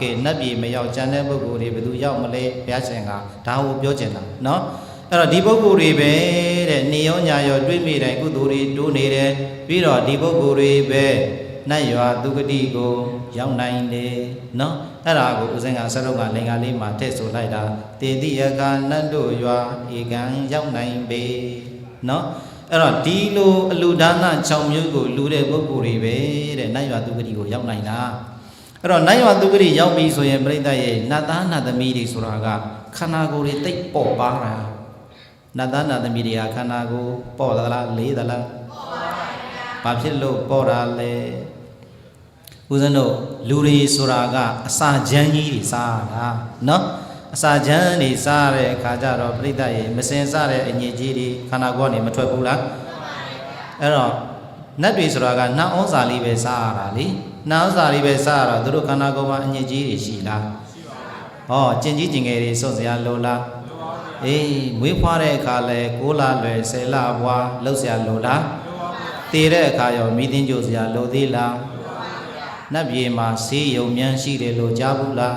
ကဲနတ်ပြည်မရောက်ကျန်တဲ့ပုဂ္ဂိုလ်တွေဘယ်သူရောက်မလဲဘုရားရှင်ကဒါကိုပြောချင်တာเนาะအဲ့တော့ဒီပုဂ္ဂိုလ်တွေပဲတဲ့နေရောညာရောတွေးမိတိုင်းကုသိုလ်တွေတိုးနေတယ်ပြီးတော့ဒီပုဂ္ဂိုလ်တွေပဲနတ်ရွာသူဂတိကိုရောက်နိုင်တယ်เนาะအဲ့ဒါကိုဦးဇင်းကဆရုပ်ကလင်္ကာလေးမှာထည့်ဆိုလိုက်တာတေတိယကနတ်တို့ရွာဧကံရောက်နိုင်ပေเนาะအဲ့တော့ဒီလိုအလူဒါန6မျိုးကိုလူတဲ့ပုဂ္ဂိုလ်တွေပဲတဲ့နတ်ရွာသူဂတိကိုရောက်နိုင်တာ အဲ့တော့နိုင်ဝသူဂရိရောက်ပြီဆိုရင်ပြိဿရဲ့နတ်သားနတ်သမီးတွေဆိုတာကခန္ဓာကိုယ်တွေတိတ်ပေါ်ပါတာနတ်သားနတ်သမီးတွေကခန္ဓာကိုယ်ပေါ်သလားလေးသလားပေါ်ပါပါဗျာဘာဖြစ်လို့ပေါ်တာလဲဦးဇင်းတို့လူတွေဆိုတာကအစာချမ်းကြီးတွေစားတာเนาะအစာချမ်းတွေစားတဲ့အခါကျတော့ပြိဿရဲ့မစင်စားတဲ့အညစ်အကြေးတွေခန္ဓာကိုယ်ကနေမထွက်ဘူးလားအဲ့တော့နတ်တွေဆိုတာကနတ်ဩဇာလေးပဲစားရတာလေ နတ်ဩဇာလေးပဲစားရတော့သူတို့ခန္ဓာကိုယ်မှာအညစ်အကြေးတွေရှိလားရှိပါဘူးဟောကျင်ကြီးကျင်ငယ်တွေစွန့်စရာလိုလားအေးမွေးဖွားတဲ့အခါလဲ6လလွယ်10လဘွားလှုပ်စရာလိုလားတည်တဲ့အခါရောမိသင်းကြိုစရာလိုသေးလားနတ်ပြည်မှာဆေးရုံမြန်းရှိတယ်လို့ကြားဘူးလား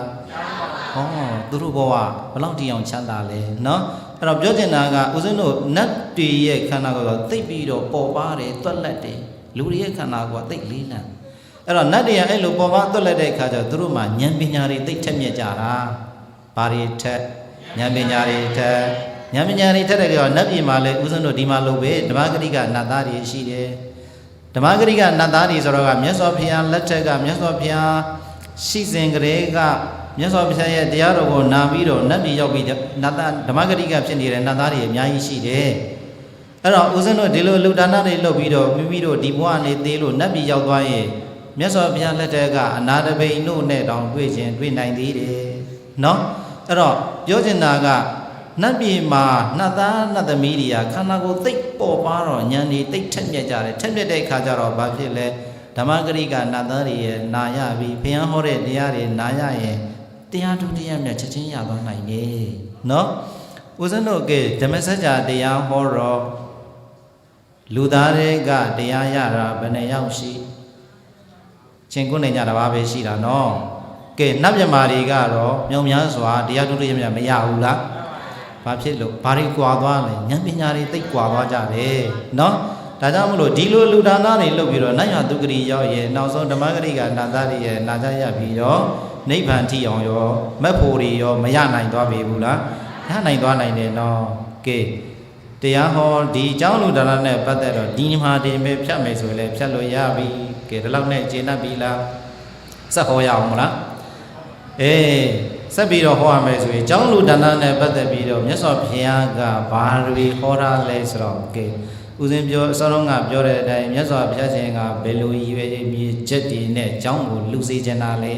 ဟောသူတို့ဘဝဘလောက်တိအောင်ချမ်းသာလဲเนาะအဲ့တော့ပြောချင်တာကဦးဇင်းတို့နတ်တွေရဲ့ခန္ဓာကိုယ်ကသိပ်ပြီးတော့ပေါ်ပါတယ်တွက်လက်တယ်လူတွေရဲ့ခန္ဓာကိုယ်ကသိပ်လေးလံ အဲ့တော့နတ်တွေကအဲ့လိုပေါ်ပါတွက်လက်တဲ့အခါကျတော့သူတို့မှာဉာဏ်ပညာတွေသိပ်ထက်မြက်ကြတာဘာတွေထက်ဉာဏ်ပညာတွေထက်ဉာဏ်ပညာတွေထက်တဲ့ကြောင့်နတ်ပြည်မှာလည်းဦးဇင်းတို့ဒီမှာလို့ပဲဓမ္မဂရိကနတ်သားတွေရှိတယ်ဓမ္မဂရိကနတ်သားတွေဆိုတော့ကမြတ်စွာဘုရားလက်ထက်ကမြတ်စွာဘုရားရှိစဉ်ကလေးကမြတ်စွာဘုရားရဲ့တရားတော်ကိုနာပြီးတော့နတ်ပြည်ရောက်ပြီးနတ်သားဓမ္မဂရိကဖြစ်နေတဲ့နတ်သားတွေအများကြီးရှိတယ်အဲ့တော့ဦးဇင်းတို့ဒီလိုလူဒါနတွေလုပ်ပြီးတော့မိမိတို့ဒီဘဝနေသေးလို့နတ်ပြည်ရောက်သွားရင် မြတ်စွာဘုရားလက်ထက်ကအနာတပိန်တို့နဲ့တောင်တွေ့ခြင်းတွေ့နိုင်သေးတယ်နော်အဲ့တော့ပြောချင်တာကနတ်ပြည်မှာနတ်သားနတ်သမီးတွေကခန္ဓာကိုယ်သိပ်ပေါ်ပါတော့ဉာဏ်တွေသိပ်ထက်မြက်ကြတယ်ထက်မြက်တဲ့အခါကျတော့ဘာဖြစ်လဲဓမ္မဂရိကနတ်သားတွေရဲ့နာရပြီးဘုရားဟောတဲ့တရားတွေနာရရင်တရားထုတရားမြတ်ချက်ချင်းရသွားနိုင်တယ်နော်ဦးဇင်းတို့ကဓမ္မစကြာတရားဟောတော့လူသားတွေကတရားရတာဘယ်နှယောက်ရှိ ချင်းကုနေကြတာပါပဲရှိတာနော်ကဲနတ်မြမာတွေကတော့မြောင်များစွာတရားထုတရားမြတ်မရဘူးလားဘာဖြစ်လို့ဘာတွေကြွာသွားလဲဉာဏ်ပညာတွေသိပ်ကြွာသွားကြတယ်နော်ဒါကြောင့်မလို့ဒီလိုလူဒါနတွေလုပ်ပြီးတော့နတ်ရသူဂရိရောက်ရဲ့နောက်ဆုံးဓမ္မဂရိကနာသားတွေရဲ့နာကြရပြီးတော့နိဗ္ဗာန်ထိအောင်ရောမက်ဖို့တွေရောမရနိုင်သွားပြီဘူးလားရနိုင်သွားနိုင်တယ်နော်ကဲတရားဟောဒီအကြောင်းလူဒါနနဲ့ပတ်သက်တော့ဒီမှာတင်ပဲဖြတ်မယ်ဆိုရင်လည်းဖြတ်လို့ရပြီ ကဲဒီလောက်နဲ့ကျေနပ်ပြီလားစက်ဟောရအောင်မလားအေးဆက်ပြီးတော့ဟောရမယ်ဆိုရင်ကျောင်းလူဒါနနဲ့ပတ်သက်ပြီးတော့မြတ်စွာဘုရားကဘာတွေဟောတာလဲဆိုတော့ကဲဦးဇင်းပြောအစောဆုံးကပြောတဲ့အတိုင်းမြတ်စွာဘုရားရှင်ကဘယ်လိုရည်ရွယ်မြေချက်တွေနဲ့ကျောင်းကိုလူစေချင်တာလဲ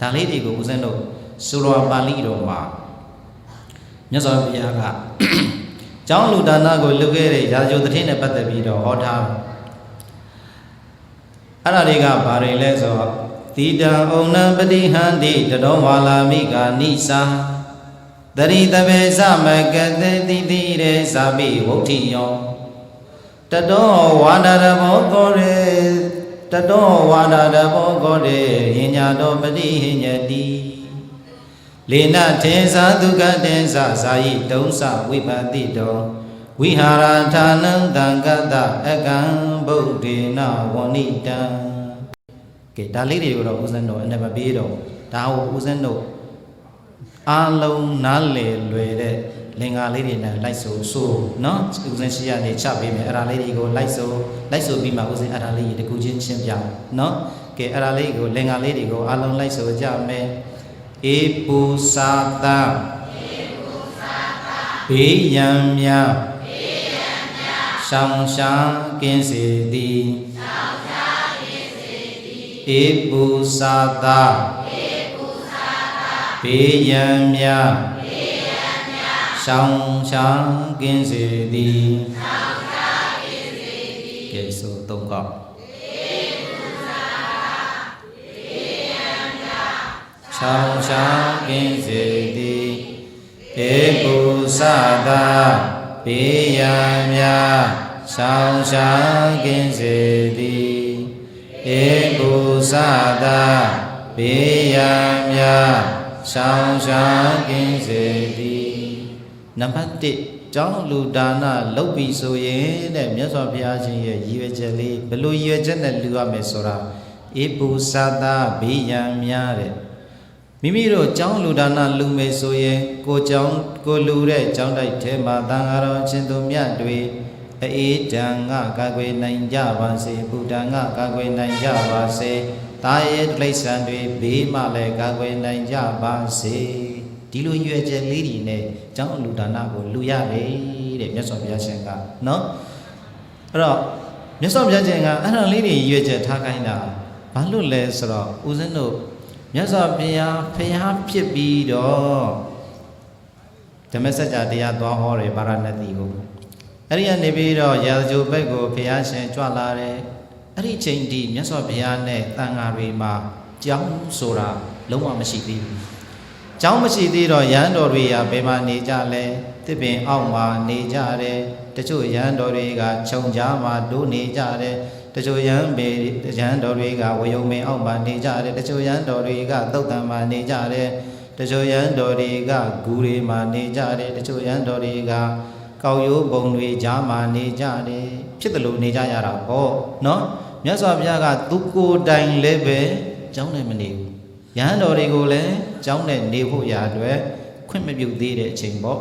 ဒါလေးတွေကိုဦးဇင်းတို့ဆိုလိုပါဠိတော်မှာမြတ်စွာဘုရားကကျောင်းလူဒါနကိုလုပ်ခဲ့တဲ့ရာဇဂိုတထင်းနဲ့ပတ်သက်ပြီးတော့ဟောထား အဲ့ဒါတွေကဘာတွေလဲဆိုတော့သီတံဩနံပတိဟန္တိတတော်ဝါလာမိကာနိစာတရိတပေသမကတေတိတိရေသာပိဝုဋ္ဌိယောတတော်ဝါဒရဘောကောရေတတော်ဝါဒရဘောကောရေဟိညာတော်ပတိဟိညတိလေနထေသာဒုက္ခတေသဇာယိတုံးစဝိပတိတော ဝိဟာရဌာနံတံကတအကံဗုဒ္ဓေနဝဏိတံကဲဒါလေးတွေကိုတော့ဦးဇင်းတို့အနေမပေးတော့ဒါကိုဦးဇင်းတို့အာလုံးနားလည်လွယ်တဲ့လင်္ကာလေးတွေနဲ့လိုက်ဆိုဆိုနော်ဦးဇင်းရှိရနေချပေးမယ်အဲ့ဒါလေးတွေကိုလိုက်ဆိုလိုက်ဆိုပြီးမှဦးဇင်းအဲ့ဒါလေးတွေတကူချင်းချင်းပြနော်ကဲအဲ့ဒါလေးကိုလင်္ကာလေးတွေကိုအာလုံးလိုက်ဆိုကြမယ်ဧပူစာတဧပူစာတဘေးရန်များ ရှောင်ရှားကင်းစေသည်ရှောင်ရှားကင်းစေသည်ဧပုစာတဧပုစာတဘေးရန်မြဘေးရန်မြရှောင်ရှားကင်းစေသည်ရှောင်ရှားကင်းစေသည်ကဲဆိုသုံးကောက်ချောင်းချောင်းကင်းစေသည်ဧပုသသာ ဘေးရန်များချောင်းချောင်းကင်းစေသည်ဧပုသသာဘဘေးရန်များရှောင်ရှားကင်းစေသည်နံပါတ်1ကျောင်းလူဒါနလုပ်ပြီဆိုရင်တဲ့မြတ်စွာဘုရားရှင်ရဲ့ရည်ရွယ်ချက်လေးဘယ်လိုရည်ရွယ်ချက်နဲ့လူရမယ်ဆိုတာဧပုသတာဘေးရန်များတဲ့ မိမိတို့ကျောင်းလူဒါနလူမယ်ဆိုရင်ကိုကျောင်းကိုလူတဲ့ကျောင်းတိုက်ထဲမှာတန်ဃာတော်ရှင်သူမြတ်တွေအေးတံငါကာကွယ်နိုင်ကြပါစေဘုဒ္ဓံငါကာကွယ်နိုင်ကြပါစေတာရဲ့တိရစ္ဆာန်တွေဘေးမှလည်းကာကွယ်နိုင်ကြပါစေဒီလိုရွယ်ချက်လေးတွေနဲ့ကျောင်းလူဒါနကိုလူရတယ်တဲ့မြတ်စွာဘုရားရှင်ကနော်အဲ့တော့မြတ်စွာဘုရားရှင်ကအဲ့ဒါလေးတွေရွယ်ချက်ထားခိုင်းတာဘာလို့လဲဆိုတော့ဦးဇင်းတို့ မြတ်စွာဘုရားဖျားဖြစ်ပြီးတော့ဓမ္မစကြာတရားသွားဟောတယ်ဗာရာဏသီကိုအဲ့ဒီကနေပြီးတော့ရာဇဂိုဘက်ကိုဘုရားရှင်ကြွလာတယ်အဲ့ဒီချိန်ထိမြတ်စွာဘုရားနဲ့တန်ဃာတွေမှာကြောင်းဆိုတာလုံးဝမရှိသေးဘူးကျောင်းမရှိသေးတော့ရဟန်းတော်တွေရာဘယ်မှာနေကြလဲတစ်ပင်အောက်မှာနေကြတယ်တချို့ရဟန်းတော်တွေကခြုံကြားမှာဒိုးနေကြတယ် တချို့ရဟန်းပေရဟန်းတော်တွေကဝယုံမင်အောက်မှာနေကြတယ်တချို့ရဟန်းတော်တွေကသုတ်တံမှာနေကြတယ်တချို့ရဟန်းတော်တွေကဂူတွေမှာနေကြတယ်တချို့ရဟန်းတော်တွေကကောက်ရိုးပုံတွေကြားမှာနေကြတယ်ဖြစ်တယ်လို့နေကြရတာပေါ့နော်မြတ်စွာဘုရားကသူကိုယ်တိုင်လည်းပဲကျောင်းနဲ့မနေဘူးရဟန်းတော်တွေကိုလည်းကျောင်းနဲ့နေဖို့ရာအတွက်ခွင့်မပြုသေးတဲ့အချိန်ပေါ့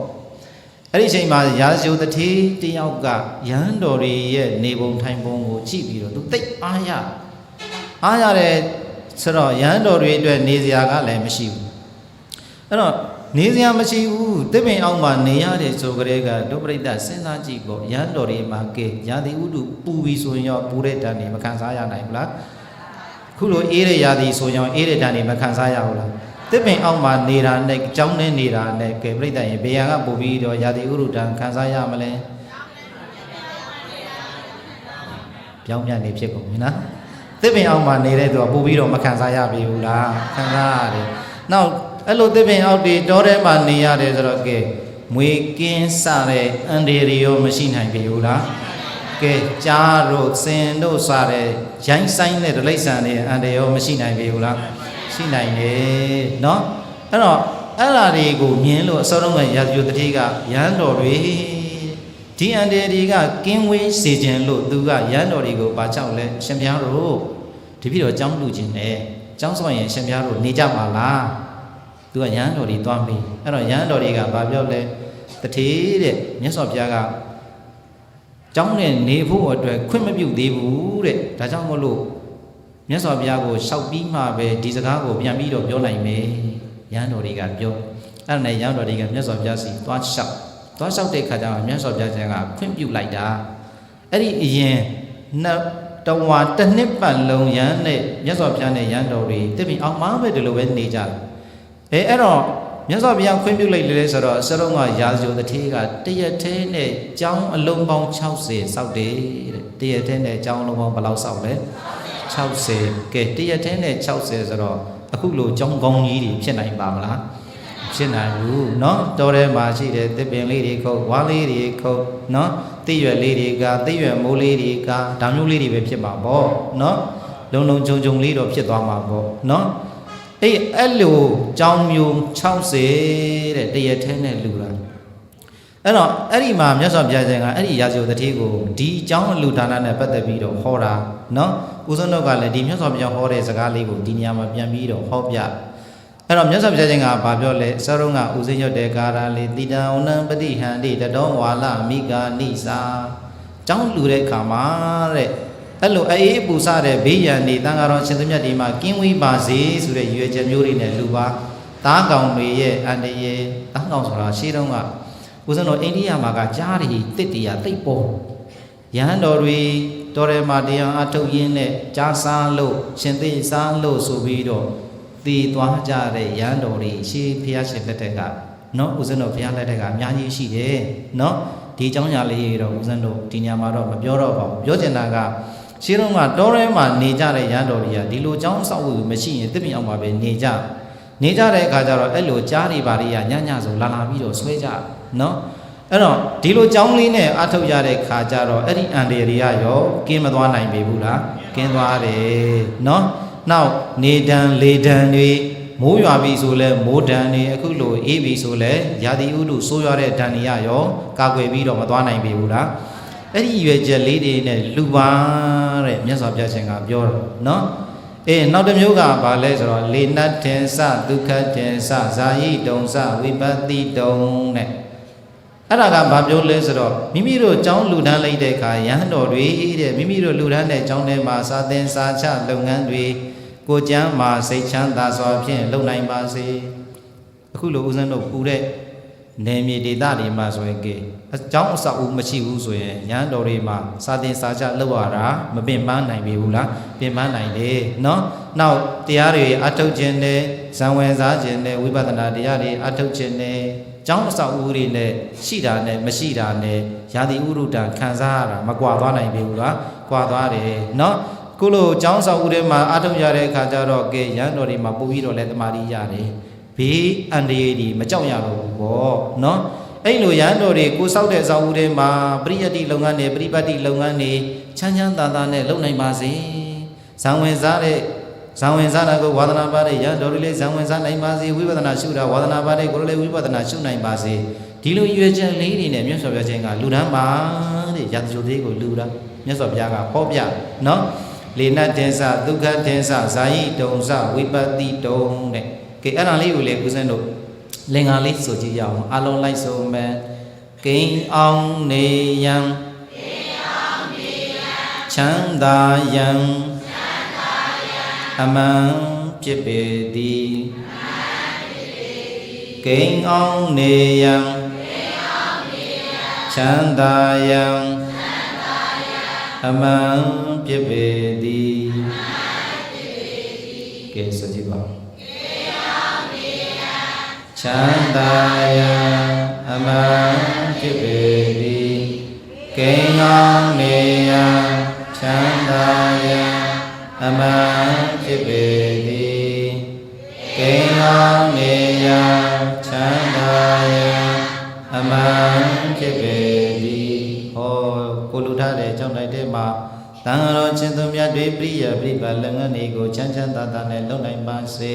အဲ့ဒီအချိန်မှာရာဇဂိုတတိတယောက်ကရဟန်းတော်တွေရဲ့နေပုံထိုင်ပုံကိုကြည့်ပြီးတော့သူတိတ်အားရအားရတဲ့ဆိုတော့ရဟန်းတော်တွေအတွက်နေစရာကလည်းမရှိဘူးအဲ့တော့နေစရာမရှိဘူးတစ်ပင်အောက်မှာနေရတယ်ဆိုကြတဲ့ကဒုပရိသစဉ်းစားကြည့်ပေါ့ရဟန်းတော်တွေမှာကဲရာသီဥတုပူပြီးဆိုရင်ရောပူတဲ့တန်နေမခံစားရနိုင်ဘူးလားခုလိုအေးတဲ့ရာသီဆိုရင်အေးတဲ့တန်နေမခံစားရဘူးလား တစ်ပင်အောက်မှာနေတာနဲ့ကြောင်းနေနေတာနဲ့ကဲပြိတ္တရင်ဘေးရန်ကပူပြီးတော့ရာသီဥတုတန်ခံစားရမလဲပြောင်းပြန်နေဖြစ်ကုန်ပြီနော်တစ်ပင်အောက်မှာနေတဲ့သူကပူပြီးတော့မခံစားရပြီဘူးလားခံစားရတယ်နောက်အဲ့လိုတစ်ပင်အောက်တွေတောထဲမှာနေရတယ်ဆိုတော့ကဲမွေကင်းစတဲ့အန်ဒီရီရောမရှိနိုင်ပြီဘူးလားကဲကြားတို့စင်တို့စတဲ့ရိုင်းဆိုင်တဲ့ဒလိမ့်ဆန်တွေအန်ဒီရောမရှိနိုင်ပြီဘူးလား ရှိနိုင်တယ်เนาะအဲ့တော့အဲ့လာတွေကိုမြင်လို့အစောတုန်းကရာဇဂိုတတိကရန်တော်တွေဒီအန်ဒီတွေကကင်းဝေးစေခြင်းလို့သူကရန်တော်တွေကိုပါချောက်လဲရှင်ဘုရားတို့ဒီပြီးတော့အကြောင်းလူခြင်းနဲ့အကြောင်းဆိုရင်ရှင်ဘုရားတို့နေကြပါလားသူကရဟန်းတော်တွေသွားမေးအဲ့တော့ရဟန်းတော်တွေကဘာပြောလဲတထေးတဲ့မြတ်စွာဘုရားကကျောင်းနဲ့နေဖို့အတွက်ခွင့်မပြုသေးဘူးတဲ့ဒါကြောင့်မို့လို့ မြတ်စွာဘုရားကိုရှောက်ပြီးမှပဲဒီစကားကိုပြန်ပြီးတော့ပြောနိုင်မယ်ရဟန်းတော်တွေကပြောအဲ့ဒါနဲ့ရဟန်းတော်တွေကမြတ်စွာဘုရားစီသွားလျှောက်သွားလျှောက်တဲ့ခါကျတော့မြတ်စွာဘုရားရှင်ကခွင့်ပြုလိုက်တာအဲ့ဒီအရင်နှစ်တဝါတစ်နှစ်ပတ်လုံးရဟန်းနဲ့မြတ်စွာဘုရားနဲ့ရဟန်းတော်တွေတပိအောင်မှပဲဒီလိုပဲနေကြတယ်အဲအဲ့တော့မြတ်စွာဘုရားခွင့်ပြုလိုက်လေဆိုတော့စရုံကရာဇဂိုတထေးကတရက်သေးနဲ့ကျောင်းအလုံးပေါင်း60စောက်တယ်တဲ့တရက်သေးနဲ့ကျောင်းအလုံးပေါင်းဘယ်လောက်စောက်လဲ60 ကဲတရက်သေးနဲ့60ဆိုတော့အခုလိုကျောင်းကောင်းကြီးတွေဖြစ်နိုင်ပါမလားဖြစ်နိုင်ဘူးเนาะတော်ထဲမှာရှိတဲ့သစ်ပင်လေးတွေခုတ်ဝါးလေးတွေခုတ်เนาะသိရွယ်လေးတွေကသိရွယ်မိုးလေးတွေကဒါမျိုးလေးတွေပဲဖြစ်မှာပေါ့เนาะလုံလုံခြုံခြုံလေးတော့ဖြစ်သွားမှာပေါ့เนาะအေးအဲ့လိုကြောင်းမျိုး60တဲ့တရက်ထဲနဲ့လူတာ အဲ့တော့အဲ့ဒီမှာမြတ်စွာဘုရားရှင်ကအဲ့ဒီရာဇဝတ္တိကိုဒီအကြောင်းအလူဒါနနဲ့ပတ်သက်ပြီးတော့ဟောတာနော်ဦးဇုံတို့ကလည်းဒီမြတ်စွာဘုရားဟောတဲ့စကားလေးကိုဒီနေရာမှာပြန်ပြီးတော့ဟောပြအဲ့တော့မြတ်စွာဘုရားရှင်ကဘာပြောလဲစရုံးကဦးဇင်းရွတ်တဲ့ကာရာလေးတိတံဝနံပတိဟန္တိတတော်ဝါလမိကာနိစာကြောင်းလူတဲ့ခါမှာတဲ့အဲ့လိုအေးပူစတဲ့ဘေးရန်နေတန်ဃာတော်ရှင်သူမြတ်ဒီမှာကင်းဝေးပါစေဆိုတဲ့ရွယ်ချက်မျိုးတွေနဲ့လူပါတားကောင်တွေရဲ့အန္တရာယ်တားကောင်ဆိုတာရှေးတုန်းက ဦးဇင်းတော်အိန္ဒိယမှာကကြားတွေတစ်တရာတိတ်ပေါ်ရဟန်းတော်တွေတော်ရမတရားအထုတ်ရင်းနဲ့ကြားစားလို့ရှင်သိစားလို့ဆိုပြီးတော့တည်သွားကြတဲ့ရဟန်းတော်တွေရှေးဖျားရှင်လက်ထက်ကနော်ဦးဇင်းတော်ဘုရားလက်ထက်ကအများကြီးရှိတယ်နော်ဒီအကြောင်းညာလေးတော့ဦးဇင်းတို့ဒီညမှာတော့မပြောတော့ပါဘူးပြောချင်တာကရှင်းတော့ကတောထဲမှာနေကြတဲ့ရန်တော်တွေကဒီလိုအကြောင်းဆောက်ဝေမရှိရင်တစ်ပြင်အောင်ပါပဲနေကြနေကြတဲ့အခါကျတော့အဲ့လိုကြားတွေပါတွေရညညဆိုလာလာပြီးတော့ဆွဲကြ နော်အဲ့တော့ဒီလိုကြောင်းလေးနဲ့အထုတ်ရတဲ့ခါကျတော့အဲ့ဒီအန်ဒီရီကရောကင်းမသွားနိုင်ပေဘူးလားကင်းသွားတယ်နော်နောက်နေဒံလေဒံတွေမိုးရွာပြီဆိုလဲမိုးဒံတွေအခုလိုအေးပြီဆိုလဲရာသီဥတုဆိုးရွားတဲ့ဒဏ်တွေရရောကာကွယ်ပြီးတော့မသွားနိုင်ပြီဘူးလားအဲ့ဒီရွယ်ချက်လေးတွေနဲ့လူပါတဲ့မြတ်စွာဘုရားရှင်ကပြောတော့နော်အေးနောက်တစ်မျိုးကဘာလဲဆိုတော့လေနတ်တင်စဒုက္ခတင်စဇာယိတုံစဝိပတ္တိတုံတဲ့ အဲ့ဒါကဘာပြောလဲဆိုတော့မိမိတို့ကျောင်းလူတန်းလိုက်တဲ့အခါရဟန်းတော်တွေတဲ့မိမိတို့လူတန်းတဲ့ကျောင်းထဲမှာစာသင်စာချလုပ်ငန်းတွေကိုကျမ်းမှာစိတ်ချမ်းသာစွာဖြင့်လုပ်နိုင်ပါစေအခုလိုဦးဇင်းတို့ပူတဲ့နေမြေဒေသတွေမှာဆိုရင်ကေအကျောင်းအဆောက်အဦမရှိဘူးဆိုရင်ရဟန်းတော်တွေမှာစာသင်စာချလုပ်ရတာမပင်ပန်းနိုင်ပြီဘူးလားပင်ပန်းနိုင်တယ်နော်နောက်တရားတွေအထုတ်ခြင်းနဲ့ ဇံဝင်စားခြင်းနဲ့ဝိပဿနာတရားတွေအထုတ်ခြင်းနဲ့ကျောင်းအဆောက်အဦတွေနဲ့ရှိတာနဲ့မရှိတာနဲ့ယာတိဥရုတံခံစားရတာမကွာသွားနိုင်ပြီဘူးလားကွာသွားတယ်နော်ခုလိုကျောင်းဆောင်ဦးထဲမှာအထုတ်ရတဲ့အခါကျတော့ကဲရန်တော်တွေမှာပို့ပြီးတော့လဲတမာရီရတယ်ဘေးအန္တရာယ်ဒီမကြောက်ရတော့ဘူးပေါ့နော်အဲ့လိုရန်တော်တွေကိုစောက်တဲ့ဆောင်ဦးထဲမှာပရိယတ္တိလုပ်ငန်းတွေပရိပတ်တိလုပ်ငန်းတွေချမ်းချမ်းသာသာနဲ့လုပ်နိုင်ပါစေဇံဝင်စားတဲ့ ဇံဝင်စားတာကိုဝါသနာပါတဲ့ရန်တော်တွေလေးဇံဝင်စားနိုင်ပါစေဝိပဿနာရှုတာဝါသနာပါတဲ့ကိုယ်လေးဝိပဿနာရှုနိုင်ပါစေဒီလိုရွယ်ချက်လေးတွေနဲ့မြတ်စွာဘုရားရှင်ကလူတန်းပါတဲ့ရတ္တိသေးကိုလူတာမြတ်စွာဘုရားကဟောပြနော်လေနတ်တင်္စဒုက္ခတင်္စဇာယိတုံစဝိပတ္တိတုံတဲ့ကဲအဲ့ဒါလေးကိုလေဦးဇင်းတို့လင်္ကာလေးဆိုကြည့်ရအောင်အလုံးလိုက်ဆိုမယ်ကိန်းအောင်နေယံကိန်းအောင်နေယံချမ်းသာယံချမ်းသာယံ အမှန်ဖြစ်ပေသည်အမှန်ဖြစ်ပေသည်ကိန်းအောင်နေယံကိန်းအောင်နေယံချမ်းသာယံအမှန်ဖြစ်ပေသည်ကဲဆိုကြည့်ပါချမ်းသာယံအမှန်ဖြစ်ပေသည်ကိန်းကောင်းနေယံချမ်းသာယံ အမှန်ဖြစ်ပေသည်ကိန်းကောင်းနေယံချမ်းသာယံအမှန်ဖြစ်ပေသည်ဟောကိုလူထားတဲ့ကြောင့်လိုက်တဲ့မှာတန်ဃာတော်ရှင်သူမြတ်တွေပြိယပြိပါလုပ်ငန်းတွေကိုချမ်းချမ်းသာသာနဲ့လုပ်နိုင်ပါစေ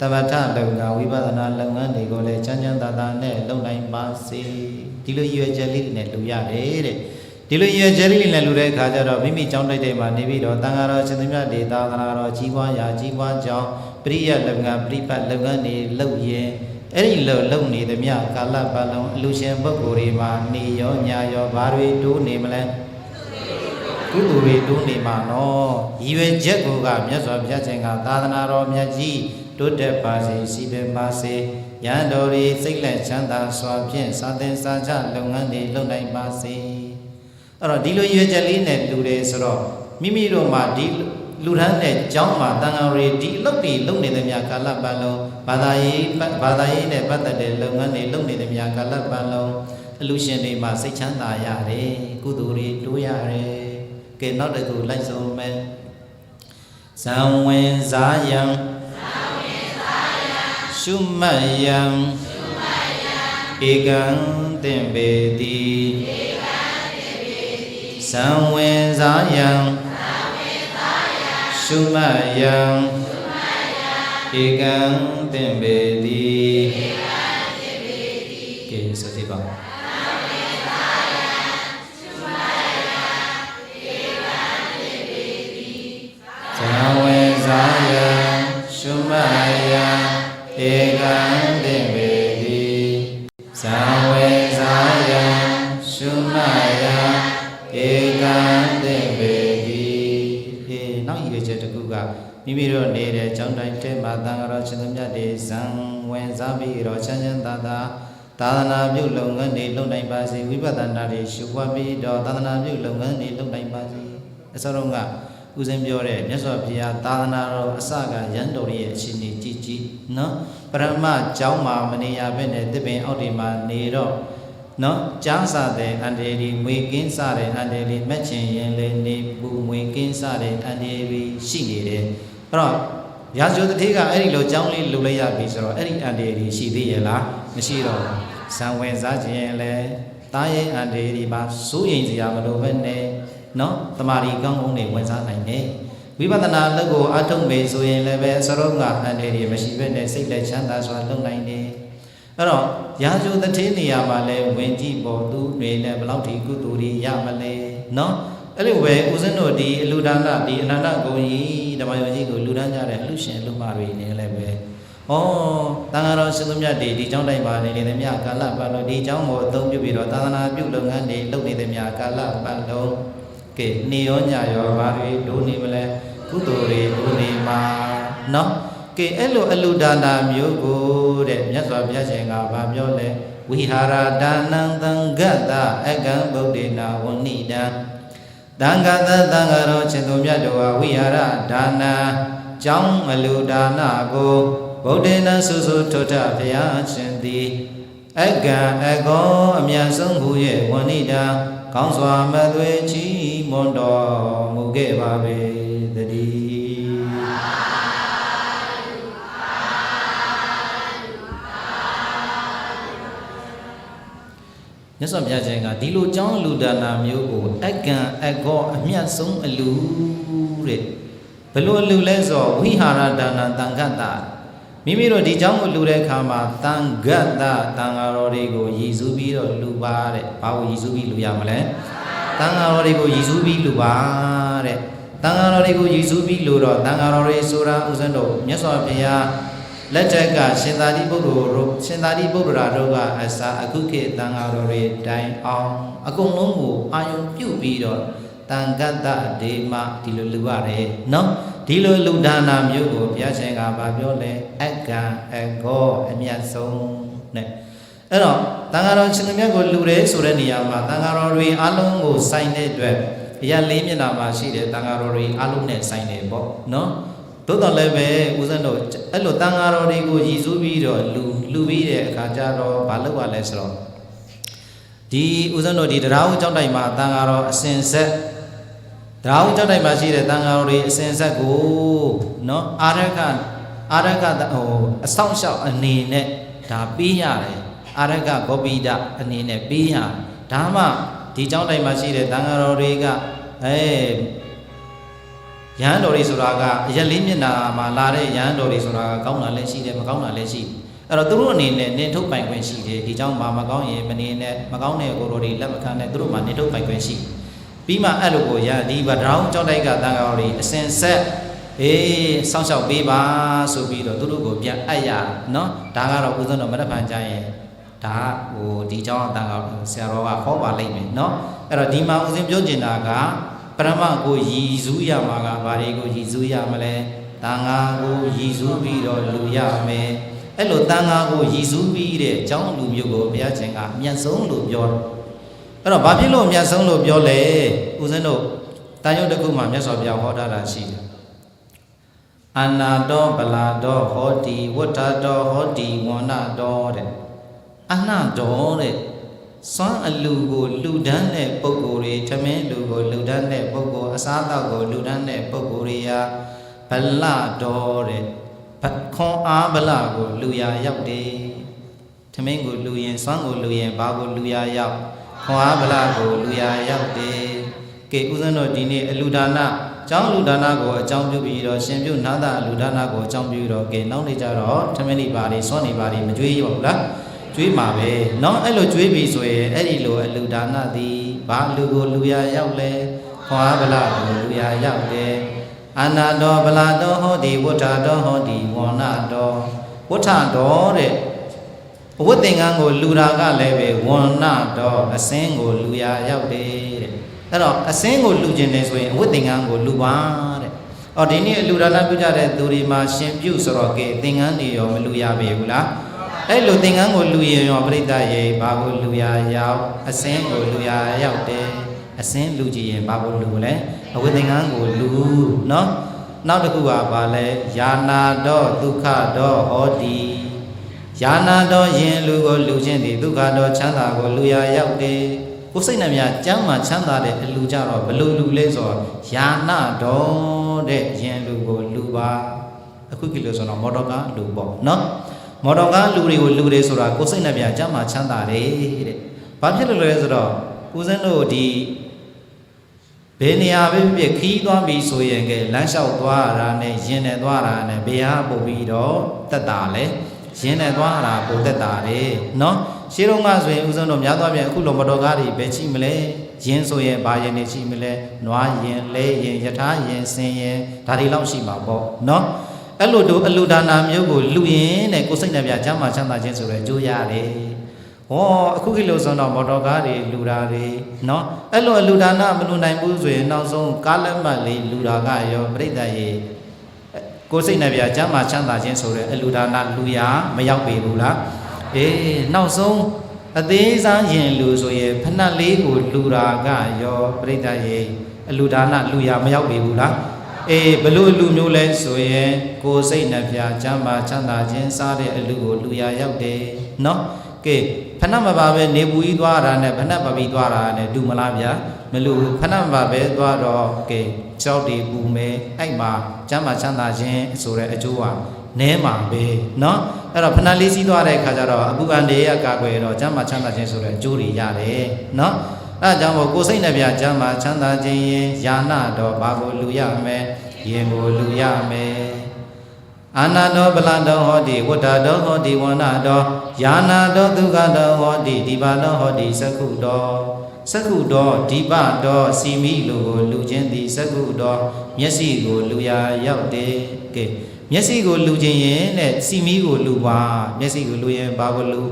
တမထလုပ်ငန်းဝိပဿနာလုပ်ငန်းတွေကိုလည်းချမ်းချမ်းသာသာနဲ့လုပ်နိုင်ပါစေဒီလိုရွယ်ချက်လေးတွေနဲ့လူရတယ်တဲ့ ဒီလိုရွယ်ချက်လေးတွေနဲ့လူတဲ့အခါကျတော့မိမိကြောင်းတိုက်တဲ့မှာနေပြီးတော့တန်ဃာတော်ရှင်သူမြတ်တွေသာသနာတော်ကြီးပွားရာကြီးပွားကြောင်းပြိယလုပ်ငန်းပြိပတ်လုပ်ငန်းတွေလုပ်ရင်အဲ့ဒီလုံလုံနေသမျှကာလပတ်လုံးအလူရှင်ပုဂ္ဂိုလ်တွေမှာနေရောညာရောဘာတွေတိုးနေမလဲကုသိုလ်တွေတိုးနေမှာနော်ရည်ရွယ်ချက်ကိုကမြတ်စွာဘုရားရှင်ကသာသနာတော်မြတ်ကြီးတိုးတက်ပါစေစီပင်ပါစေရန်တော်တွေစိတ်လက်ချမ်းသာစွာဖြင့်စာသင်စာချလုပ်ငန်းတွေလုပ်နိုင်ပါစေ အဲ့တော့ဒီလိုရည်ရွယ်ချက်လေးနဲ့လူတွေဆိုတော့မိမိတို့မှာဒီလူထမ်းတဲ့ကျောင်းမှာတန်ဃာတွေဒီအလုပ်တွေလုပ်နေသမျှကာလပတ်လုံးဘာသာရေးဘာသာရေးနဲ့ပတ်သက်တဲ့လုပ်ငန်းတွေလုပ်နေသမျှကာလပတ်လုံးအလူရှင်တွေမှာစိတ်ချမ်းသာရတယ်ကုသိုလ်တွေတိုးရတယ်ကဲနောက်တစ်ခုလိုက်ဆုံးမယ်ဇံဝင်စားယံဇံဝင်စားယံရှုမှတ်ယံရှုမှတ်ယံဧကံသင်ပေတိဧကံသင်ပေတိ ဇံဝင်စားယံရှုမှတ်ယံဧကံသင်ပေတိဧကံသင်ပေတိကဲဆိုကြည့်ပါဇံဝေဇာယံရှုမှတ်ယံဧကံ မိမိတို့နေတဲ့ကျောင်းတိုင်းတဲမှာသံဃာတော်ရှင်သူမြတ်တွေဇံဝင်စားပြီးတော့ချမ်းချမ်းသာသာသာသနာပြုလုပ်ငန်းတွေလုပ်နိုင်ပါစေဝိပဿနာတွေရှုပွားပြီးတော့သာသနာပြုလုပ်ငန်းတွေလုပ်နိုင်ပါစေအစောတော့ကဦးစင်းပြောတဲ့မြတ်စွာဘုရားသာသနာတော်အစကရန်တော်ရဲ့အခြေအနေကြည့်ကြည့်နော်ပရမကျောင်းမှာမနေရဘဲနဲ့တစ်ပင်အောက်ဒီမှာနေတော့နော်ကြားစားတဲ့အန်ဒီဒီမွေကင်းစားတဲ့အန်ဒီဒီမက်ချင်ရင်လည်းနေပူမွေကင်းစားတဲ့အန်ဒီဒီရှိနေတယ် အဲ့တော့ရာဇဝတ္တိကအဲ့ဒီလိုကြောင်းလေးလှုပ်လိုက်ရပြီဆိုတော့အဲ့ဒီအန္တရာယ်ရှိသေးရဲ့လားမရှိတော့ဘူးဇံဝင်စားခြင်းလည်းတားရဲ့အန္တရာယ်ပါစိုးရိမ်စရာမလိုပဲနဲ့နော်တမာရီကောင်းကောင်းတွေဝင်စားနိုင်တယ်ဝိပဿနာလုပ်ကိုအထုတ်မေဆိုရင်လည်းပဲစရုပ်ကအန္တရာယ်မရှိပဲနဲ့စိတ်လက်ချမ်းသာစွာလုပ်နိုင်တယ်အဲ့တော့ရာဇဝတ္တိနေရာမှာလည်းဝင်ကြည့်ပေါ်သူတွေနဲ့ဘလောက်ထိကုသိုလ်ရရမလဲနော် အဲ့လိုပဲဦးဇင်းတို့ဒီအလူဒါနဒီအနန္တဂုံကြီးဓမ္မယုံကြီးကိုလူဒန်းကြတဲ့လူရှင်လူမတွေနေလည်းပဲဩတန်ဃာတော်ရှင်သူမြတ်တွေဒီကျောင်းတိုင်းမှာနေနေသမျှကာလပတ်လုံးဒီကျောင်းကိုအသုံးပြုပြီးတော့သာသနာပြုလုပ်ငန်းတွေလုပ်နေသမျှကာလပတ်လုံးကဲနေရောညရောဘာတွေဒုနေမလဲကုသိုလ်တွေဒုနေမှာနော်ကဲအဲ့လိုအလူဒါနာမျိုးကိုတဲ့မြတ်စွာဘုရားရှင်ကဗာပြောလဲဝိဟာရဒါနံသံဃတ္တအကံဗုဒ္ဓေနာဝဏိတံ တံဃတသံဃရောရှင်သူမြတ်တို့ဟာဝိဟာရဒါနာကျောင်းအလူဒါနာကိုဗုဒ္ဓေနဆုစုထုထဘုရားရှင်သည်အကံအကောအမြတ်ဆုံးဟုရဲ့ဝဏိတံကောင်းစွာမသွေချီးမွန်တော်မူခဲ့ပါပေ မြတ်စွာဘုရားရှင်ကဒီလိုကြောင်းလူဒါနာမျိုးကိုအကံအကောအမျက်ဆုံးအလူတဲ့ဘလို့အလူလဲဆိုဝိဟာရဒါနာတန်ခတ်တာမိမိတို့ဒီကြောင်းကိုလူတဲ့အခါမှာတန်ခတ်တာတန်ဃာတော်တွေကိုရည်စူးပြီးတော့လူပါတဲ့ဘာကိုရည်စူးပြီးလူရမလဲတန်ဃာတော်တွေကိုရည်စူးပြီးလူပါတဲ့တန်ဃာတော်တွေကိုရည်စူးပြီးလူတော့တန်ဃာတော်တွေဆိုတာဥစဉ်တော်မြတ်စွာဘုရား လက်ထက်ကရှင်သာတိပုဂ္ဂိုလ်တို့ရှင်သာတိပုဂ္ဂိုလ်တို့ကအစာအခုခေတ်တန်ဃာတော်တွေတိုင်အောင်အကုန်လုံးကိုအာယုံပြုတ်ပြီးတော့တန်ဂတ်တဒေမဒီလိုလူရတယ်နော်ဒီလိုလူဒါနာမျိုးကိုဘုရားရှင်ကဗာပြောလဲအကံအကောအမြတ်ဆုံးနဲ့အဲ့တော့တန်ဃာတော်ရှင်မြတ်ကိုလူတယ်ဆိုတဲ့နေရာမှာတန်ဃာတော်တွေအလုံးကိုစိုင်တဲ့အတွက်အရာလေးမျက်နှာမှာရှိတဲ့တန်ဃာတော်တွေအလုံးနဲ့စိုင်တယ်ပေါ့နော် သို့တော်လည်းပဲဦးဇင်းတို့အဲ့လိုတန်ဃာတော်တွေကိုရည်စူးပြီးတော့လူလူပြီးတဲ့အခါကျတော့ဘာလုပ်ရလဲဆိုတော့ဒီဦးဇင်းတို့ဒီတရားဦးကျောင်းတိုင်မှာတန်ဃာတော်အစဉ်ဆက်တရားဦးကျောင်းတိုင်မှာရှိတဲ့တန်ဃာတော်တွေအစဉ်ဆက်ကိုနော်အာရကအာရကဟိုအဆောင်လျှောက်အနေနဲ့ဒါပေးရတယ်အာရကဂောပိဒအနေနဲ့ပေးရဒါမှဒီကျောင်းတိုင်မှာရှိတဲ့တန်ဃာတော်တွေကအဲ ရဟန်းတော်တွေဆိုတာကအရက်လေးမျက်နာမှာလာတဲ့ရဟန်းတော်တွေဆိုတာကကောင်းတာလည်းရှိတယ်မကောင်းတာလည်းရှိအဲ့တော့သူတို့အနေနဲ့နင်ထုတ်ပိုင်ခွင့်ရှိတယ်ဒီကြောင့်မှမကောင်းရင်မနေနဲ့မကောင်းတဲ့ကိုယ်တော်တွေလက်မခံနဲ့သူတို့မှနင်ထုတ်ပိုင်ခွင့်ရှိပြီးမှအဲ့လိုကိုရဒီဗဒေါင်းကြောက်တိုက်ကတန်ကောင်တွေအစင်ဆက်အေးစောင့်ရှောက်ပေးပါဆိုပြီးတော့သူတို့ကိုပြန်အပ်ရနော်ဒါကတော့ဦးဇင်းတော်မရဖန်ကြရင်ဒါဟိုဒီကြောင့်အတန်ကောင်ဆရာတော်ကဟောပါလိမ့်မယ်နော်အဲ့တော့ဒီမှာဦးဇင်းပြောချင်တာက ပရမကိုရည်စူးရမှာကဘာတွေကိုရည်စူးရမလဲတန်ဃာကိုရည်စူးပြီးတော့လူရမယ်အဲ့လိုတန်ဃာကိုရည်စူးပြီးတဲ့အကြောင်းလူမျိုးကိုဘုရားရှင်ကအမြတ်ဆုံးလို့ပြောတယ်အဲ့တော့ဘာဖြစ်လို့အမြတ်ဆုံးလို့ပြောလဲဦးဇင်းတို့တာယုတ်တစ်ခုမှာမြတ်စွာဘုရားဟောထားတာရှိတယ်အနာတောဗလာတောဟောတိဝတ္ထတောဟောတိဝန္နတောတဲ့အနတောတဲ့ စွမ်းအလူကိုလူဒန်းတဲ့ပုဂ္ဂိုလ်တွေထမင်းလူကိုလူဒန်းတဲ့ပုဂ္ဂိုလ်အစားအသောက်ကိုလူဒန်းတဲ့ပုဂ္ဂိုလ်တွေဟာဗလတော်တဲ့ခွန်အားဗလကိုလူရရောက်တယ်ထမင်းကိုလူရင်စွမ်းကိုလူရင်ဘာကိုလူရရောက်ခွန်အားဗလကိုလူရရောက်တယ်ကဲဦးဇင်းတို့ဒီနေ့အလူဒါနကျောင်းလူဒါနကိုအကြောင်းပြုပြီးတော့ရှင်ပြုနာတာလူဒါနကိုအကြောင်းပြုတော့ကဲနောက်နေကြတော့ထမင်းနေပါတွေစွန့်နေပါတွေမကြွေးရပါဘူးလား ကျွေးမှာပဲเนาะအဲ့လိုကျွေးပြီဆိုရင်အဲ့ဒီလိုအလူဒါနသည်ဘာလူကိုလူရရောက်လဲခွန်အားဗလကိုလူရရောက်တယ်အနာတော်ဗလာတော်ဟောဒီဝဋ္ဌတော်ဟောဒီဝဏတော်ဝဋ္ဌတော်တဲ့ဘဝသင်္ကန်းကိုလူတာကလည်းပဲဝဏတော်အစင်းကိုလူရရောက်တယ်တဲ့အဲ့တော့အစင်းကိုလူကျင်တယ်ဆိုရင်အဝတ်သင်္ကန်းကိုလူပါတဲ့အော်ဒီနေ့အလူဒါနပြုကြတဲ့သူတွေမှာရှင်ပြုဆိုတော့ကဲသင်္ကန်းတွေရောမလူရပေဘူးလား အဲ့လိုသင်္ကန်းကိုလူရင်ရောပြိတ္တရေဘာကိုလူရရောက်အစင်းကိုလူရရောက်တယ်အစင်းလူကြည့်ရင်ဘာကိုလူလဲအဝိသင်္ကန်းကိုလူเนาะနောက်တစ်ခုကဘာလဲယာနာတော့ဒုက္ခတော့ဟောတိယာနာတော့ယင်လူကိုလူချင်းသည်ဒုက္ခတော့ချမ်းသာကိုလူရရောက်တယ်ကိုယ်စိတ်နှမြကျမ်းမှာချမ်းသာတဲ့အလူကြတော့ဘလို့လူလဲဆိုတော့ယာနာတော့တဲ့ယင်လူကိုလူပါအခုကိလို့ဆိုတော့မော်တော်ကားလူပေါ့เนาะ မော်တော်ကားလူတွေကိုလူတွေဆိုတာကိုယ်စိတ်နှပြကျမ်းမှာချမ်းသာတယ်တဲ့။ဘာဖြစ်လို့လဲဆိုတော့ဦးဇင်းတို့ဒီဘယ်နေရာပဲဖြစ်ဖြစ်ခီးသွားပြီဆိုရင်ကဲလမ်းလျှောက်သွားတာနဲ့ရင်နဲ့သွားတာနဲ့ဘယ်ဟာပို့ပြီးတော့တက်တာလဲရင်နဲ့သွားတာပို့တက်တာတယ်နော်ရှင်းတော့ကဆိုရင်ဦးဇင်းတို့များသွားပြန်အခုလောမတော်ကားတွေပဲချိမလဲရင်ဆိုရင်ဘာရင်နေချိမလဲနွားရင်လဲရင်ယထာရင်စင်ရင်ဒါတွေလောက်ရှိမှာပေါ့နော် အဲ့လိုတို့အလူဒါနာမျိုးကိုလူရင်တဲ့ကိုယ်စိတ်နှပြချမ်းသာချမ်းသာခြင်းဆိုရဲကြိုးရတယ်ဟောအခုခေတ်လို့ဆိုတော့မော်တော်ကားတွေလူတာတွေเนาะအဲ့လိုအလူဒါနာမလူနိုင်ဘူးဆိုရင်နောက်ဆုံးကားလက်မှတ်လေးလူတာကရောပြိတ္တရေကိုယ်စိတ်နှပြချမ်းသာချမ်းသာခြင်းဆိုရဲအလူဒါနာလူရမရောက်ပေဘူးလားအေးနောက်ဆုံးအသေးစားရင်လူဆိုရင်ဖဏတ်လေးကိုလူတာကရောပြိတ္တရေအလူဒါနာလူရမရောက်ပေဘူးလား အေးဘလို့လူမျိုးလဲဆိုရင်ကိုယ်စိတ်နှပြချမ်းသာချမ်းသာခြင်းစားတဲ့အလူကိုလူရရောက်တယ်เนาะ ကဲဖဏမပါပဲနေပူကြီးသွားတာနဲ့ဖဏပပီသွားတာနဲ့တူမလားဗျာမလူဖဏမပါပဲသွားတော့ကဲကြောက်တီပူမယ်အဲ့မှာကျမ်းမာချမ်းသာခြင်းဆိုတဲ့အကျိုးဟာနဲမှာပဲเนาะအဲ့တော့ဖဏလေးစီးသွားတဲ့အခါကျတော့အပူအန်တွေရကာကွယ်တော့ကျမ်းမာချမ်းသာခြင်းဆိုတဲ့အကျိုးတွေရတယ်เนาะ အဲ့ဒါကြောင့်မို့ကိုယ်စိတ်နှပြကျမ်းမာချမ်းသာခြင်းရင်ယာနာတော့ဘာကိုလူရမယ်ရင်ကိုလူရမယ်အာနာတောပလတောဟောတိဝတ္တတောဟောတိဝန္နာတောယာနာတောဒုက္ခတောဟောတိဒီပါတောဟောတိသက္ခုတောသက္ခုတောဒီပတောစီမိလူကိုလူချင်းသည်သက္ခုတောမျက်စိကိုလူရာရောက်တယ်ကဲမျက်စိကိုလူချင်းရင်တဲ့စီမိကိုလူပါမျက်စိကိုလူရင်ဘာကိုလူ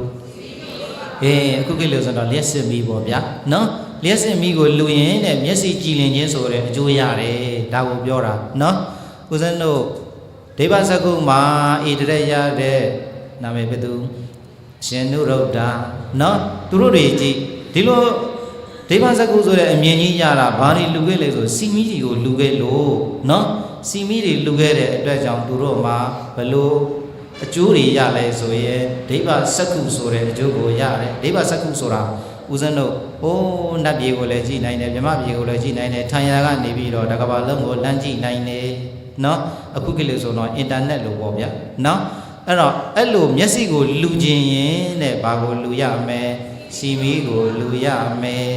အေးအခုကိလေသာတော့လျှက်စစ်မိပေါ့ဗျာနော်လျှက်စစ်မိကိုလူရင်တဲ့မျက်စိကြည်လင်ခြင်းဆိုတဲ့အကျိုးရတယ်ဒါကိုပြောတာနော်ဦးဇင်းတို့ဒေဝစကုမှာဣတရက်ရတဲ့နာမည်ဘယ်သူရှင်နုရုဒ္ဓနော်သူတို့တွေကြည်ဒီလိုဒေဝစကုဆိုတဲ့အမြင်ကြီးရတာဘာတွေလူခဲ့လဲဆိုစီမီကြီးကိုလူခဲ့လို့နော်စီမီတွေလူခဲ့တဲ့အတွက်ကြောင့်သူတို့မှာဘလို့ အကျိုးတွေရလဲဆိုရဲဒိဗ္ဗစက္ခုဆိုတဲ့အကျိုးကိုရတယ်ဒိဗ္ဗစက္ခုဆိုတာဦးဇင်းတို့ဟိုးနတ်ပြည်ကိုလည်းကြည်နိုင်တယ်မြမပြည်ကိုလည်းကြည်နိုင်တယ်ထံရကနေပြီးတော့တကဘာလုံးကိုလမ်းကြည့်နိုင်တယ်နော်အခုခေတ်လို့ဆိုတော့အင်တာနက်လို့ပေါ့ဗျာနော်အဲ့တော့အဲ့လိုမျက်စိကိုလူကျင်ရင်တဲ့ဘာကိုလူရမယ်စီမီကိုလူရမယ်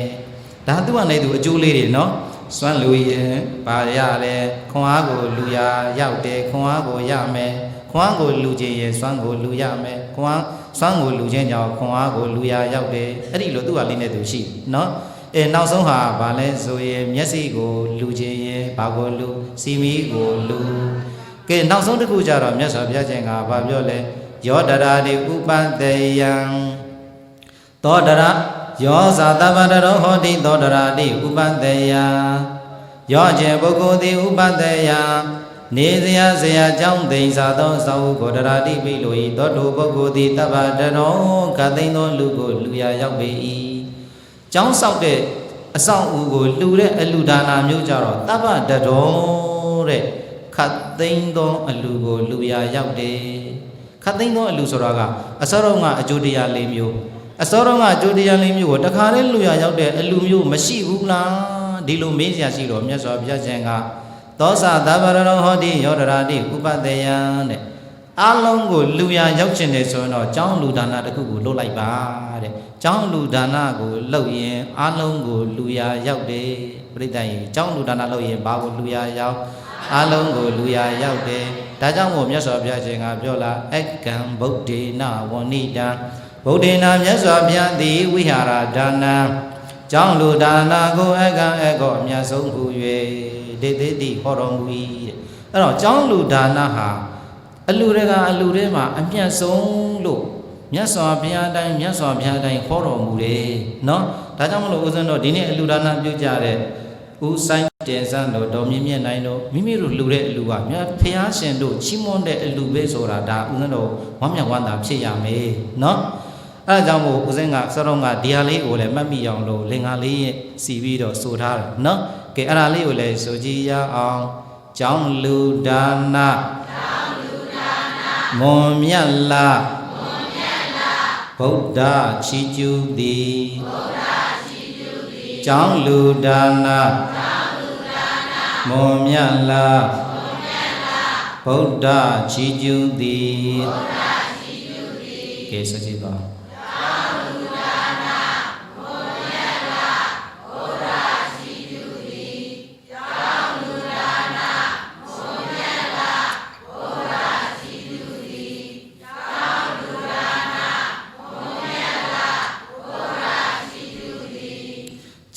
ဒါသူကနေသူအကျိုးလေးတွေနော်စွမ်းလူရင်ဘာရလဲခွန်အားကိုလူရရောက်တယ်ခွန်အားကိုရမယ် ခွန်အားကိုလူခြင်းရဲ့စွမ်းကိုလူရမယ်ခွန်အားစွမ်းကိုလူခြင်းကြောင့်ခွန်အားကိုလူရရောက်တယ်အဲ့ဒီလိုသူ့ဟာလေးနဲ့သူရှိနော်အဲနောက်ဆုံးဟာဗာလဲဆိုရင်မျက်စိကိုလူခြင်းရဲ့ဘာကိုလူစီမီကိုလူကဲနောက်ဆုံးတစ်ခုကြတော့မြတ်စွာဘုရားရှင်ကဘာပြောလဲယောတရာတိဥပတယံသောတရာယောဇာတဗ္ဗတရောဟောတိသောတရာတိဥပတယံယောခြင်းပုဂ္ဂိုလ်တိဥပတယံ နေစရာစရာကြောင့်သိင်္စာသောသာဝကိုတရာတိပိလိုဤသောတုပုဂ္ဂိုလ်သည်တပ္ပတရောကသိန်းသောလူကိုလူရရောက်ပေ၏ကျောင်းဆောက်တဲ့အဆောင်အဦးကိုလှူတဲ့အလူဒါနာမျိုးကြတော့တပ္ပတတော်တဲ့ခတ်သိန်းသောအလူကိုလူရရောက်တယ်ခတ်သိန်းသောအလူဆိုတာကအစောတော့ကအကျိုးတရား၄မျိုးအစောတော့ကအကျိုးတရား၄မျိုးကိုတခါတည်းလူရရောက်တဲ့အလူမျိုးမရှိဘူးလားဒီလိုမေးစရာရှိတော့မြတ်စွာဘုရားရှင်က သောစာသဗ္ဗရရောဟောတိယောဒရာတိဥပတေယံတဲ့အလုံးကိုလူရရောက်ကျင်တယ်ဆိုရင်တော့ကျောင်းလူဒါနာတစ်ခုကိုလုပ်လိုက်ပါတဲ့ကျောင်းလူဒါနာကိုလုပ်ရင်အလုံးကိုလူရရောက်တယ်ပြိတ္တရင်ကျောင်းလူဒါနာလုပ်ရင်ဘာကိုလူရရောက်အလုံးကိုလူရရောက်တယ်ဒါကြောင့်မို့မြတ်စွာဘုရားရှင်ကပြောလာအကံဗုဒ္ဓေနဝဏိတံဗုဒ္ဓေနာမြတ်စွာဘုရားသည်ဝိဟာရဒါနံ ကျောင်းလူဒါနာကိုအကံအကောအမြတ်ဆုံးခု၍ဒေသေတိဟောတော်မူ၏တဲ့အဲ့တော့ကျောင်းလူဒါနာဟာအလူတွေကအလူတွေမှာအမြတ်ဆုံးလို့မြတ်စွာဘုရားတိုင်းမြတ်စွာဘုရားတိုင်းဟောတော်မူတယ်เนาะဒါကြောင့်မလို့ဦးဇင်းတို့ဒီနေ့အလူဒါနာပြုကြတဲ့ဦးဆိုင်တင်ဆန်းတို့တော်မြင့်မြတ်နိုင်တို့မိမိတို့လှူတဲ့အလူကမြတ်ဖះရှင်တို့ချီးမွမ်းတဲ့အလူပဲဆိုတာဒါဦးဇင်းတို့ဝမ်းမြောက်ဝမ်းသာဖြစ်ရမယ်เนาะ အဲဒါကြောင့်မို့ဦးစင်းကစတော့ကဒီဟာလေးကိုလည်းမှတ်မိအောင်လို့လင်္ကာလေးရဲ့စီပြီးတော့ဆိုထားတယ်နော်ကဲအဲ့ဒါလေးကိုလည်းဆိုကြည့်ရအောင်ကျောင်းလူဒါနာကျောင်းလူဒါနာမွန်မြတ်လားမွန်မြတ်လားဗုဒ္ဓချီးကျူးသည်ဗုဒ္ဓချီးကျူးသည်ကျောင်းလူဒါနာကျောင်းလူဒါနာမွန်မြတ်လားမွန်မြတ်လားဗုဒ္ဓချီးကျူးသည်ဗုဒ္ဓချီးကျူးသည်ကဲဆိုကြည့်ပါ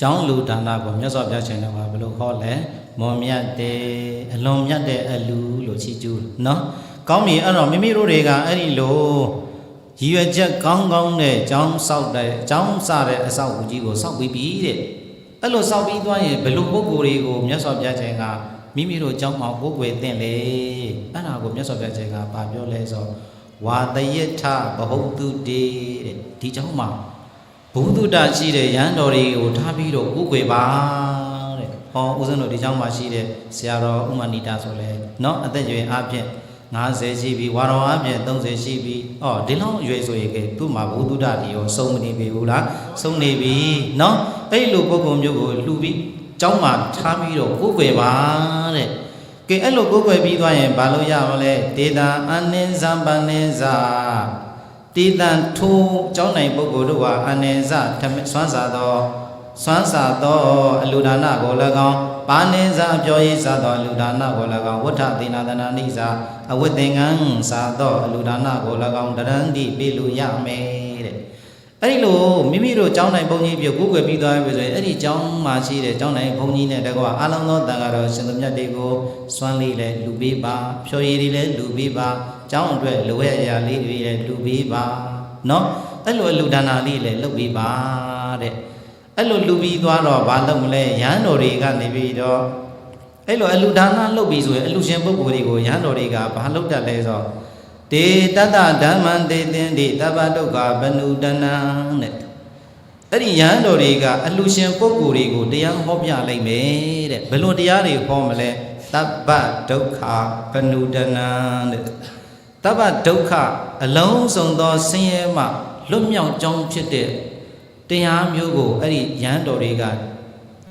ကျောင်းလူဒါနကိုမြတ်စွာဘုရားရှင်တော်ကဘယ်လိုခေါ်လဲမွန်မြတ်တယ်အလွန်မြတ်တဲ့အလူလို့ချီးကျူးနော်ကောင်းပြီအဲ့တော့မိမိတို့တွေကအဲ့ဒီလိုရည်ရွယ်ချက်ကောင်းကောင်းနဲ့ကျောင်းဆောက်တဲ့ကျောင်းစတဲ့အဆောက်အဦကြီးကိုဆောက်ပြီးပြီတဲ့အဲ့လိုဆောက်ပြီးသွားရင်ဘယ်လိုပုံကိုယ်တွေကိုမြတ်စွာဘုရားရှင်ကမိမိတို့ကျောင်းမှာကိုယ်ွယ်သင့်လေအဲ့ဒါကိုမြတ်စွာဘုရားရှင်ကဗာပြောလဲဆိုဝါတယထဘဟုတုတေတဲ့ဒီကျောင်းမှာ ဘုဒ္ဓတာရှိတဲ့ရဟန်းတော်တွေကိုထားပြီးတော့ကိုးကွယ်ပါတဲ့ဟောဦးဇင်းတို့ဒီเจ้าမှာရှိတဲ့ဆရာတော်ဥမဏိတာဆိုလဲเนาะအသက်အရွယ်အပြင်50ရှိပြီဝါတော်အပြင်30ရှိပြီဩဒီလောက်အရွယ်ဆိုရင်ကဲသူ့မှာဘုဒ္ဓတာတွေရောစုံမနေပြီဘူးလားစုံနေပြီเนาะအဲ့လိုပုဂ္ဂိုလ်မျိုးကိုလှူပြီးเจ้าမှာထားပြီးတော့ကိုးကွယ်ပါတဲ့ကဲအဲ့လိုကိုးကွယ်ပြီးသွားရင်ဘာလို့ရမလဲဒေတာအနိဇံပနိဇာ တေတံထိုးကျောင်းနိုင်ပုဂ္ဂိုလ်တို့ဟာအနေစထမစွမ်းစာသောစွမ်းစာသောအလူဒါနကို၎င်းပါနေစာပြောရေးစာသောအလူဒါနကို၎င်းဝဋ္ဌသေနာသနာနိစာအဝိသင်္ကံစာသောအလူဒါနကို၎င်းတရန္တိပြေလူရမယ်တဲ့အဲ့ဒီလိုမိမိတို့ကျောင်းနိုင်ဘုန်းကြီးပြုကိုယ်ွယ်ပြီးသွားပြီဆိုရင်အဲ့ဒီကျောင်းမှာရှိတဲ့ကျောင်းနိုင်ဘုန်းကြီးနဲ့တကွာအလုံးသောတန်ဃာတော်ရှင်သူမြတ်တွေကိုစွမ်းလေးလည်းလူပေးပါဖြောရည်တွေလည်းလူပေးပါ ကျောင်းအတွက်လိုရဲ့အရာလေးတွေလည်းလူပေးပါနော်အဲ့လိုအလူဒါနာလေးလည်းလုပ်ပေးပါတဲ့အဲ့လိုလူပြီးသွားတော့ဘာလုပ်မလဲရဟန်းတော်တွေကနေပြီးတော့အဲ့လိုအလူဒါနာလုပ်ပြီးဆိုရင်အလူရှင်ပုဂ္ဂိုလ်တွေကိုရဟန်းတော်တွေကဘာလုပ်တတ်လဲဆိုတော့တေတတဓမ္မံတေသင်တိတပ္ပဒုက္ခဘနုတနံတဲ့အဲ့ဒီရဟန်းတော်တွေကအလူရှင်ပုဂ္ဂိုလ်တွေကိုတရားဟောပြလိုက်မယ်တဲ့ဘယ်လိုတရားတွေဟောမလဲတပ္ပဒုက္ခဘနုတနံတဲ့ တပ္ပဒုက္ခအလုံးစုံသောဆင်းရဲမှလွတ်မြောက်ကြောင်းဖြစ်တဲ့တရားမျိုးကိုအဲ့ဒီယဟန်တော်တွေကတ